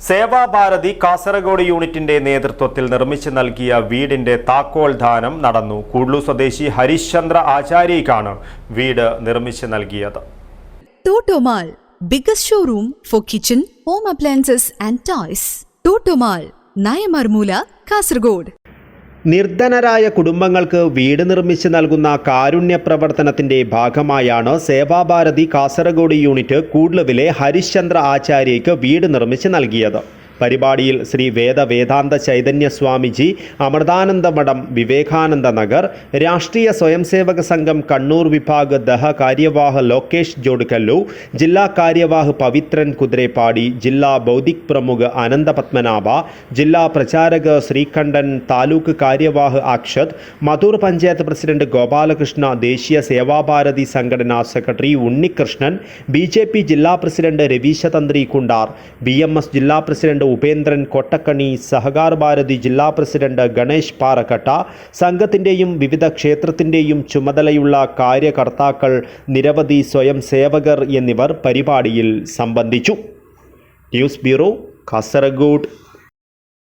സേവാഭാരതി കാസർഗോഡ് യൂണിറ്റിന്റെ നേതൃത്വത്തിൽ നിർമ്മിച്ചു നൽകിയ വീടിന്റെ താക്കോൽ ദാനം നടന്നു കൂഡ്ലു സ്വദേശി ഹരിശ്ചന്ദ്ര ആചാര്യയ്ക്കാണ് വീട് നിർമ്മിച്ചു നൽകിയത് Totomall biggest showroom for kitchen home appliances and toys. Totomall Nayamarmoola Kasargod. നിർധനരായ കുടുംബങ്ങൾക്ക് വീട് നിർമ്മിച്ച് നൽകുന്ന കാരുണ്യ പ്രവർത്തനത്തിന്റെ ഭാഗമായാണ് സേവാഭാരതി കാസർഗോഡ് യൂണിറ്റ് കൂഡ്ലുവിലെ ഹരിശ്ചന്ദ്ര ആചാര്യയ്ക്ക് വീട് നിർമ്മിച്ച് നൽകിയത്. പരിപാടിയിൽ ശ്രീ വേദ വേദാന്ത ചൈതന്യ സ്വാമിജി അമൃതാനന്ദ മഠം വിവേകാനന്ദ നഗർ രാഷ്ട്രീയ സ്വയംസേവക സംഘം കണ്ണൂർ വിഭാഗ് ദഹ കാര്യവാഹ ലോകേഷ് ജോഡ്കല്ലു ജില്ലാ കാര്യവാഹ് പവിത്രൻ കുതിരേപ്പാടി ജില്ലാ ബൗദ്ധിക് പ്രമുഖ് അനന്ത പത്മനാഭ ജില്ലാ പ്രചാരക ശ്രീകണ്ഠൻ താലൂക്ക് കാര്യവാഹ് അക്ഷത് മധൂർ പഞ്ചായത്ത് പ്രസിഡന്റ് ഗോപാലകൃഷ്ണ ദേശീയ സേവാഭാരതി സംഘടനാ സെക്രട്ടറി ഉണ്ണികൃഷ്ണൻ ബി ജില്ലാ പ്രസിഡന്റ് രവീശ തന്ത്രി കുണ്ടാർ ബി ജില്ലാ പ്രസിഡന്റ് ഉപേന്ദ്രൻ കൊട്ടക്കണി സഹകാർ ഭാരതി ജില്ലാ പ്രസിഡന്റ് ഗണേഷ് പാറക്കട്ട സംഘത്തിന്റെയും വിവിധ ക്ഷേത്രത്തിന്റെയും ചുമതലയുള്ള കാര്യകർത്താക്കൾ നിരവധി സ്വയം സേവകർ എന്നിവർ പരിപാടിയിൽ സംബന്ധിച്ചു. News bureau Kasargod.